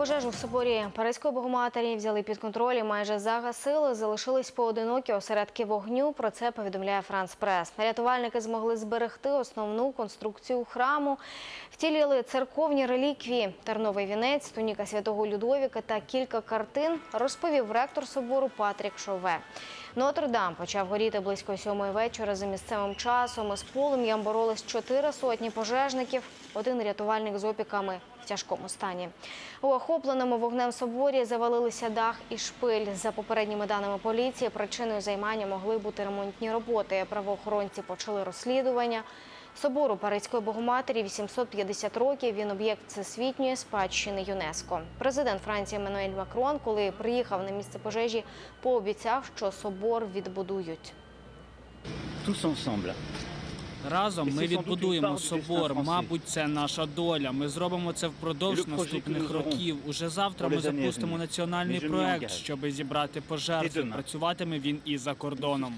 Пожежу в соборі Паризької Богоматері взяли під контроль і майже загасили. Залишились поодинокі осередки вогню. Про це повідомляє Франс Прес. Рятувальники змогли зберегти основну конструкцію храму. Втіліли церковні реліквії, терновий вінець, туніка святого Людовіка та кілька картин, розповів ректор собору Патрік Шове. Нотр-Дам почав горіти близько сьомої вечора за місцевим часом. З полум'ям боролись чотири сотні пожежників. Один рятувальник з опіками в тяжкому стані. У охопленому вогнем соборі завалилися дах і шпиль. За попередніми даними поліції, причиною займання могли бути ремонтні роботи. Правоохоронці почали розслідування. Собору Паризької Богоматері 850 років. Він об'єкт всесвітньої спадщини ЮНЕСКО. Президент Франції Еммануель Макрон, коли приїхав на місце пожежі, пообіцяв, що собор відбудують. Разом ми відбудуємо собор. Мабуть, це наша доля. Ми зробимо це впродовж наступних років. Уже завтра ми запустимо національний проект, щоб зібрати пожертви. Працюватиме він і за кордоном.